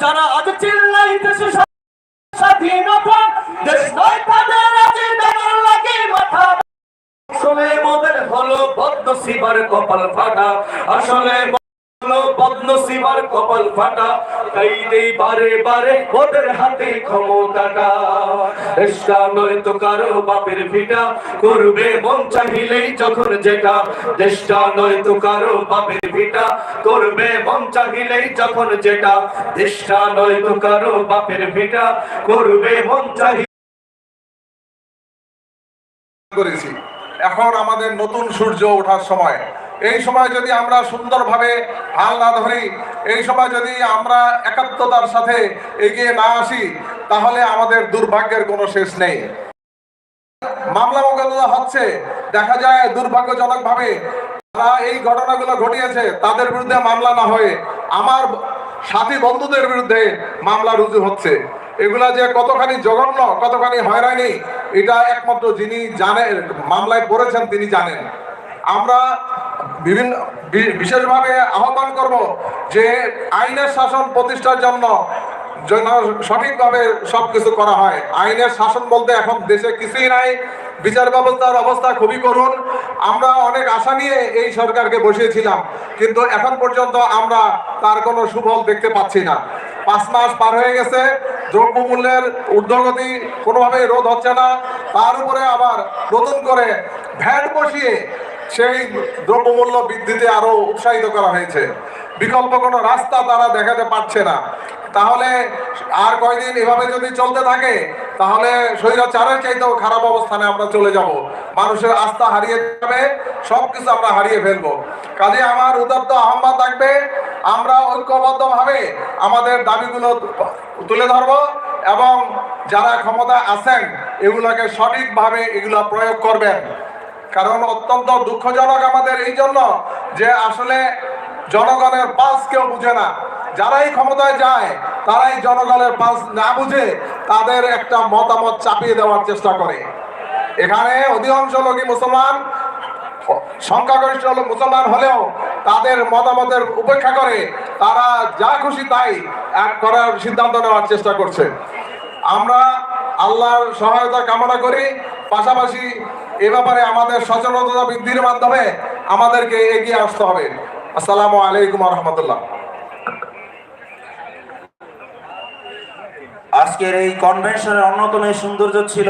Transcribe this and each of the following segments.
যারা আজ চিল্লাইতেছে স্বাধীনতা দেশ নয় তাদের আজ দেওয়ার লাগে মাথা আসলে মোদের হলো বদনসিবার কপাল ফাটা আসলে হলো বদনসিবার কপাল ফাটা বারে বারে, ওদের ক্ষমতাটা। নয় তো কারও বাপের ভিটা। করবে মন চাহিলেই যখন যেটা। দেশটা নয় তো কারও বাপের ভিটা। করবে মন চাহিলেই যখন যেটা। দেশটা নয় তো কারও বাপের ভিটা। করবে মন চাহি করেছি। এখন আমাদের নতুন সূর্য ওঠার সময়। এই সময় যদি আমরা সুন্দরভাবে হাল না ধরি, এই সময় যদি আমরা একাত্মতার সাথে এগিয়ে না আসি, তাহলে আমাদের দুর্ভাগ্যের কোনো শেষ নেই। মামলা মোকদ্দমা হচ্ছে। দেখা যায় দুর্ভাগ্যজনকভাবে যারা এই ঘটনাগুলো ঘটিয়েছে, তাদের বিরুদ্ধে মামলা না হয়ে আমার সাথী বন্ধুদের বিরুদ্ধে মামলা রুজু হচ্ছে। এগুলা যে কতখানি জঘন্য, কতখানি হয়রানি, এটা একমাত্র যিনি জানেন মামলায় পড়েছেন তিনি জানেন। আমরা বিভিন্ন বিশেষভাবে আহ্বান করব যে আইনের শাসন প্রতিষ্ঠার জন্য যেন সঠিকভাবে সব কিছু করা হয়। আইনের শাসন বলতে এখন দেশে কিছুই নাই। বিচার ব্যবস্থার অবস্থা খুবই করুন আমরা অনেক আশা নিয়ে এই সরকারকে বসিয়েছিলাম। কিন্তু এখন পর্যন্ত আমরা তার কোনো সুফল দেখতে পাচ্ছি না। পাঁচ মাস পার হয়ে গেছে। দ্রব্যমূল্যের ঊর্ধ্বগতি কোনোভাবেই রোধ হচ্ছে না। তার উপরে আবার নতুন করে ভ্যাট বসিয়ে সেই দ্রব্যমূল্য বৃদ্ধিতে আরও উৎসাহিত করা হয়েছে। বিকল্প কোনো রাস্তা তারা দেখাতে পারছে না। তাহলে আর কয়দিন এভাবে যদি চলতে থাকে, তাহলে স্বৈরাচারের চাইতেও খারাপ অবস্থানে আমরা চলে যাব। মানুষের আস্থা হারিয়ে যাবে, সবকিছু আমরা হারিয়ে ফেলব। কাজে আমার উদাত্ত আহ্বান থাকবে, আমরা ঐক্যবদ্ধভাবে আমাদের দাবিগুলো তুলে ধরবো এবং যারা ক্ষমতা আছেন, এগুলোকে সঠিকভাবে এগুলো প্রয়োগ করবেন। কারণ অত্যন্ত দুঃখজনক আমাদের এই জন্য যে আসলে জনগণের পাস কেউ বুঝে না। যারাই ক্ষমতায় যায়, তারাই জনগণের পাস না বুঝে তাদের একটা মতামত চাপিয়ে দেওয়ার চেষ্টা করে। এখানে অধিকাংশ লোকই মুসলমান, সংখ্যাগরিষ্ঠ মুসলমান হলেও তাদের মতামতের উপেক্ষা করে তারা যা খুশি তাই এক করার সিদ্ধান্ত নেওয়ার চেষ্টা করছে। আমরা আল্লাহর সহায়তা কামনা করি। পাশাপাশি এ ব্যাপারে আমাদের সচেতনতা বৃদ্ধির মাধ্যমে আমাদেরকে এগিয়ে আসতে হবে। আসসালামু আলাইকুম রহমতুল্লাহ আজকের এই কনভেনশনের অন্যতম সৌন্দর্য ছিল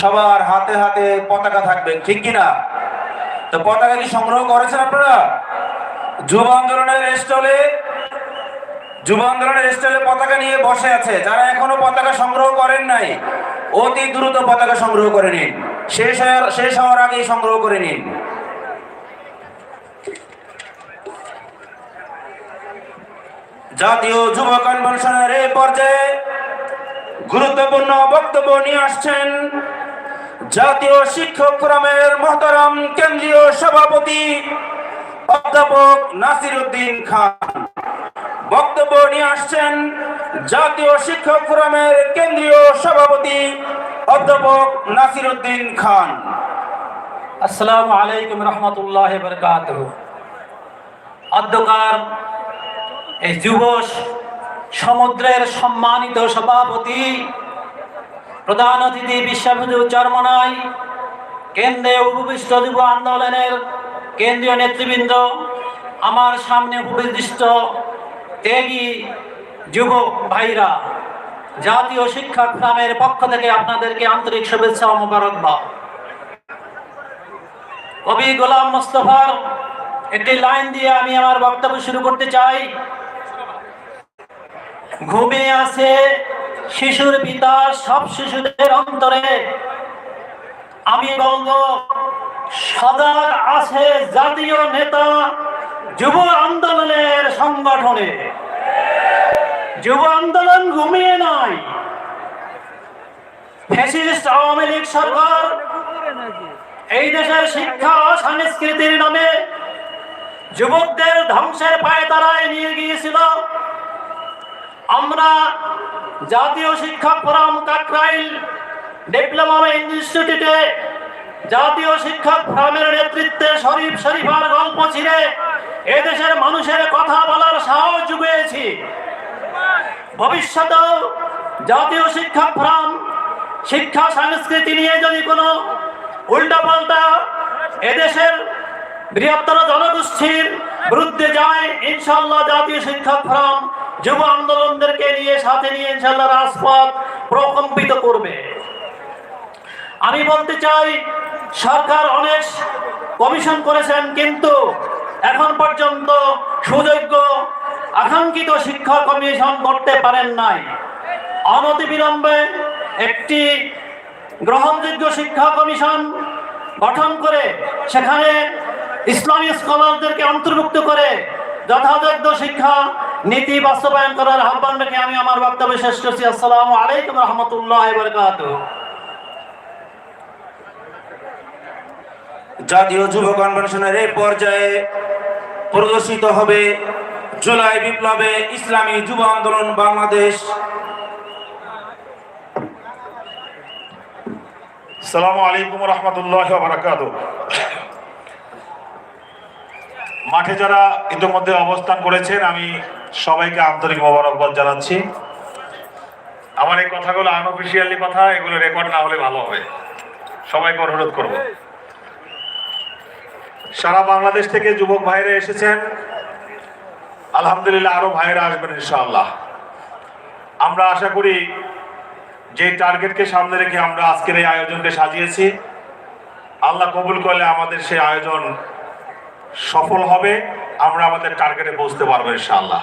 সবার হাতে হাতে পতাকা থাকবে, ঠিক কিনা? তো পতাকা কি সংগ্রহ করেছেন আপনারা? যুব আন্দোলনের স্টলে, যুব আন্দোলনের স্টলে পতাকা নিয়ে বসে আছে। যারা এখনও পতাকা সংগ্রহ করেন নাই অতি দ্রুত পতাকা সংগ্রহ করে নিন। শেষ হওয়ার শেষ হওয়ার আগেই সংগ্রহ করে নিন। জাতীয় যুব কনভেনশনের এই পর্যায়ে গুরুত্বপূর্ণ বক্তব্য নিয়ে আসছেন জাতীয় শিক্ষক ফোরামের মহতারাম কেন্দ্রীয় সভাপতি অধ্যাপক নাসির উদ্দিন খান। নিয়ে আসছেন জাতীয় শিক্ষক ফোরামের কেন্দ্রীয় সভাপতি অধ্যাপক নাসির উদ্দিন খান। আসসালামু আলাইকুম রহমতুল্লাহ বরকাত অধ্যকার এই যুব সমুদ্রের সম্মানিত সভাপতি, প্রধান অতিথি বিশ্ববন্ধু চরমনাই, কেন্দ্রে উপবিষ্ট যুব আন্দোলনের কেন্দ্রীয় নেতৃবৃন্দ, আমার সামনে উপবিষ্ট ত্যাগী যুবক ভাইরা, জাতীয় শিক্ষা ফোরামের পক্ষ থেকে আপনাদেরকে আন্তরিক শুভেচ্ছা ও মোবারকবাদ। কবি গোলাম মোস্তফার একটি লাইন দিয়ে আমি আমার বক্তব্য শুরু করতে চাই। ঘুমে আছে শিশুর পিতা, সব শিশুদের অন্তরে। আমি বলব সদার আছে জাতীয় নেতা যুব আন্দোলনের সংগঠনে। যুব আন্দোলন ঘুমিয়ে নাই। ফ্যাসিস্ট আওয়ামী লীগ সরকার এই দেশের শিক্ষা ও সংস্কৃতির নামে যুবকদের ধ্বংসের পায়ে তারায় নিয়ে গিয়েছিল। আমরা জাতীয় শিক্ষা ফোরাম কাকরাইল ডিপ্লোমা ইনস্টিটিউটে জাতীয় শিক্ষা ফোরামের নেতৃত্বে শরীফ শরীফার গল্প ছিঁড়ে এদেশের মানুষের কথা বলার সাহস জুগিয়েছি। ভবিষ্যতেও জাতীয় শিক্ষা ফোরাম, শিক্ষা সংস্কৃতি নিয়ে যদি কোনো উল্টাপাল্টা এদেশের বৃহত্তর জনগোষ্ঠীর বিরুদ্ধে যায় ইনশাল্লাহ জাতীয় শিক্ষা ফোরাম যুব আন্দোলনদেরকে নিয়ে, সাথে নিয়ে ইনশাল্লাহ রাজপথ প্রকম্পিত করবে। আমি বলতে চাই, সরকার অনেক কমিশন করেছেন, কিন্তু এখন পর্যন্ত সুযোগ্য আকাঙ্ক্ষিত শিক্ষা কমিশন করতে পারেন নাই। অনতিবিলম্বে একটি গ্রহণযোগ্য শিক্ষা কমিশন গঠন করে সেখানে ইসলামী স্কলারদেরকে অন্তর্ভুক্ত করে যথাযোগ্য শিক্ষা নীতি বাস্তবায়ন করার আহ্বান রেখে আমি আমার বক্তব্য শেষ করছি। আসসালামু আলাইকুম রহমতুল্লাহ বরকাতুহ। জাতীয় যুব কনভেনশনের এই পর্যায়ে প্রদর্শিত হবে জুলাই বিপ্লবে ইসলামী যুব আন্দোলন বাংলাদেশ। সালামু আলাইকুম রহমতুল্লাহ বারাকাত মাঠে যারা ইতিমধ্যে অবস্থান করেছেন, আমি সবাইকে আন্তরিক মোবারকবাদ জানাচ্ছি। আমার এই কথাগুলো আনঅফিসিয়ালি কথা, এগুলো রেকর্ড না হলে ভালো হবে। সবাইকে অনুরোধ করব। সারা বাংলাদেশ থেকে যুবক ভাইরা এসেছেন। আলহামদুলিল্লাহ আরও ভাইরা আসবেন ইনশাআল্লাহ। আমরা আশা করি যে টার্গেটকে সামনে রেখে আমরা আজকের এই আয়োজনকে সাজিয়েছি। আল্লাহ কবুল করলে আমাদের সেই আয়োজন সফল হবে। আমরা আমাদের টার্গেটে পৌঁছতে পারব ইনশাআল্লাহ।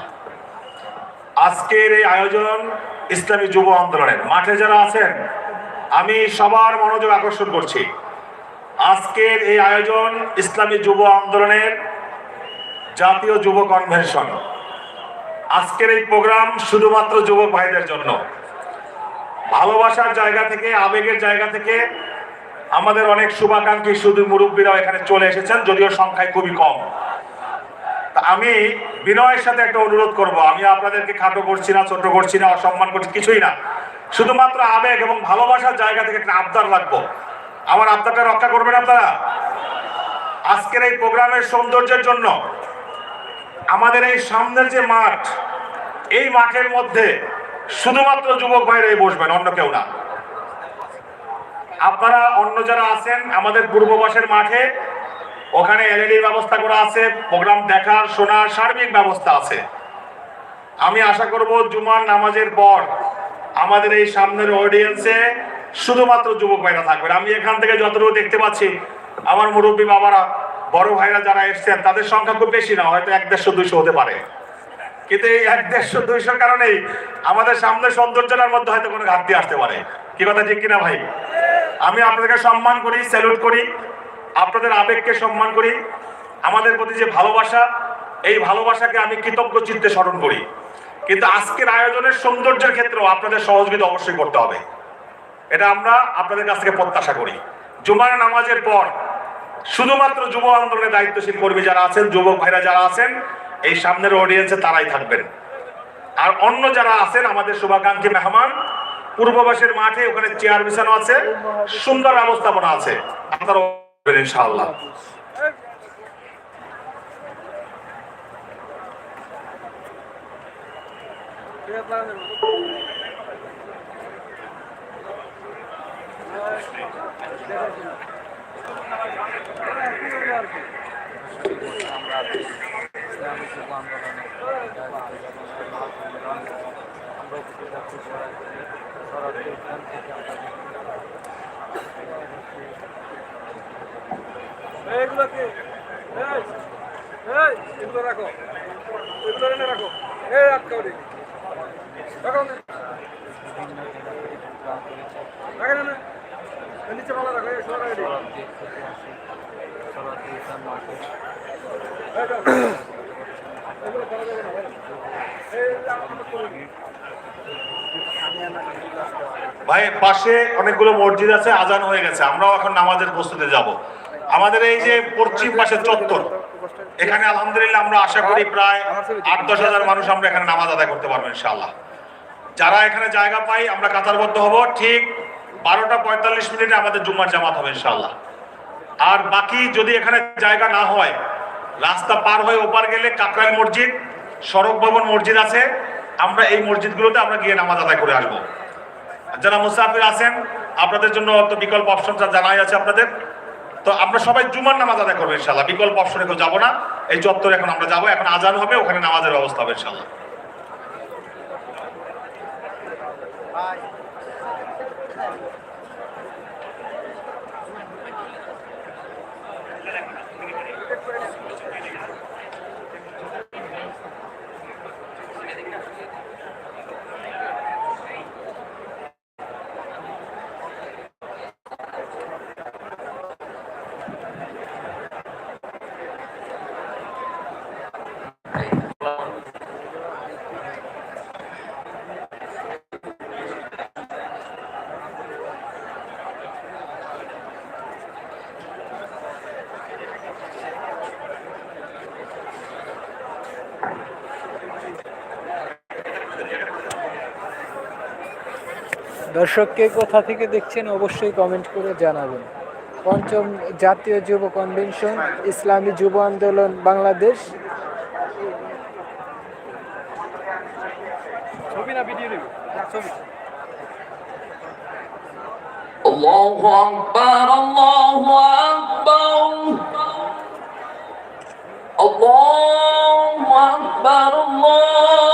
আজকের এই আয়োজন ইসলামী যুব আন্দোলনের। মাঠে যারা আছেন, আমি সবার মনোযোগ আকর্ষণ করছি। আজকের এই আয়োজন ইসলামী যুব আন্দোলনের জাতীয় যুব কনভেনশন। আজকের এই প্রোগ্রাম শুধুমাত্র যুবক ভাইদের জন্য। ভালোবাসার জায়গা থেকে, আবেগের জায়গা থেকে আমাদের অনেক শুভাকাঙ্ক্ষী শুধু মুরব্বীরাও এখানে চলে এসেছেন, যদিও সংখ্যায় খুবই কম। আমি বিনয়ের সাথে একটা অনুরোধ করব। আমি আপনাদেরকে খাটো করছি না, ছোট করছি না, অসম্মান করছি, কিছুই না। শুধুমাত্র আবেগ এবং ভালোবাসার জায়গা থেকে একটা আবদার রাখব। আমার আবদারটা রক্ষা করবেন আপনারা? আজকের এই প্রোগ্রামের সৌন্দর্যের জন্য আমাদের এই সামনের যে মাঠ, এই মাঠের মধ্যে শুধুমাত্র যুবক ভাইরাই বসবেন, অন্য কেউ না। আপনারা অন্য যারা আছেন, আমাদের পূর্ববাসের মাঠে, ওখানে এলইডি ব্যবস্থা করা আছে, প্রোগ্রাম দেখার, শোনার সার্বিক ব্যবস্থা আছে। আমি আশা করব জুমার নামাজের পর আমাদের এই সামনের অডিয়েন্সে শুধুমাত্র যুবক ভাইরা থাকবেন। আমি এখান থেকে যতটুকু দেখতে পাচ্ছি, আমার মুরব্বী বাবারা, বড় ভাইরা যারা এসছেন, তাদের সংখ্যা খুব বেশি না, হয়তো এক দেড়শো, দুইশো হতে পারে। কিন্তু এই এক দেড়শো, দুইশোর কারণেই আমাদের সামনে সৌন্দর্যের মধ্যে হয়তো কোনো ঘাটতি আসতে পারে। কি কথা ঠিক কিনা ভাই? আমি আপনাদেরকে সম্মান করি স্যালুট করি, আপনাদের আবেগকে সম্মান করি। আমাদের প্রতি যে ভালোবাসা, এই ভালোবাসাকে আমি কৃতজ্ঞ চিত্তে স্মরণ করি। কিন্তু আজকের আয়োজনের সৌন্দর্যের ক্ষেত্রেও আপনাদের সহযোগিতা অবশ্যই করতে হবে। এটা আমরা আপনাদের কাছ থেকে প্রত্যাশা করি। জুমার নামাজের পর শুধুমাত্র যুব আন্দোলনের দায়িত্বশীল কর্মী যারা আছেন, যুবক ভাইরা যারা আছেন, এই সামনের অডিয়েন্সে তারাই থাকবেন। আর অন্য যারা আছেন, আমাদের শুভাকাঙ্ক্ষী মেহমান, পূর্ববাসের মাঠে ওখানে চেয়ার বিছানো আছে, সুন্দর ব্যবস্থাপনা আছে। আপনারা ইনশাআল্লাহ। এইগুলোকে এই এই এগুলো রাখো এগুলো রাখো এই আটকাও রাখো রাখেন ভাই। পাশে অনেকগুলো মসজিদ আছে, আজান হয়ে গেছে আমরাও এখন নামাজের প্রস্তুতি যাব আমাদের এই যে পশ্চিম পাশে চত্বর, এখানে আলহামদুলিল্লাহ আমরা আশা করি প্রায় আট, দশ হাজার মানুষ আমরা এখানে নামাজ আদায় করতে পারব, ইনশাআল্লাহ যারা এখানে জায়গা পাই, আমরা কাতারবদ্ধ হব, ঠিক বারোটা পঁয়তাল্লিশ মিনিটে আমাদের জুম্মার জামাত হবে ইনশাল্লাহ আর বাকি যদি এখানে জায়গা না হয়, রাস্তা পার হয়ে ওপার গেলে কাকরাইল মসজিদ, সড়ক ভবন মসজিদ আছে, আমরা এই মসজিদগুলোতে আমরা গিয়ে নামাজ আদায় করে আসব। যারা মুসাফির আছেন, আপনাদের জন্য তো বিকল্প অপশনটা জানাই আছে আপনাদের। তো আমরা সবাই জুমার নামাজ আদায় করব ইনশাল্লাহ বিকল্প অপশনে কেউ যাব না। এই চত্বরে এখন আমরা যাব, এখন আজান হবে, ওখানে নামাজের ব্যবস্থা হবে ইনশাল্লাহ করে নেবেন দর্শককে কোথা থেকে দেখছেন অবশ্যই কমেন্ট করে জানাবেন পঞ্চম জাতীয় যুব কনভেনশন ইসলামী যুব আন্দোলন বাংলাদেশ ছবি না ভিডিও নেবে ছবি الله أكبر الله أكبر الله أكبر الله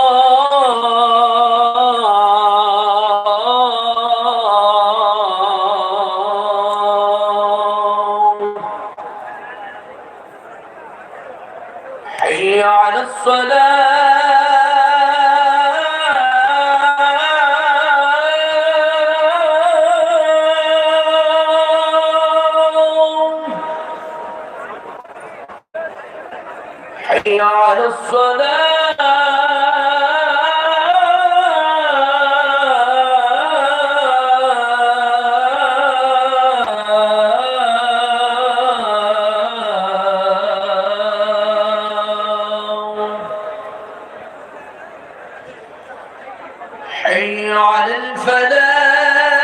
حي على الصلاة. حي على الفلاح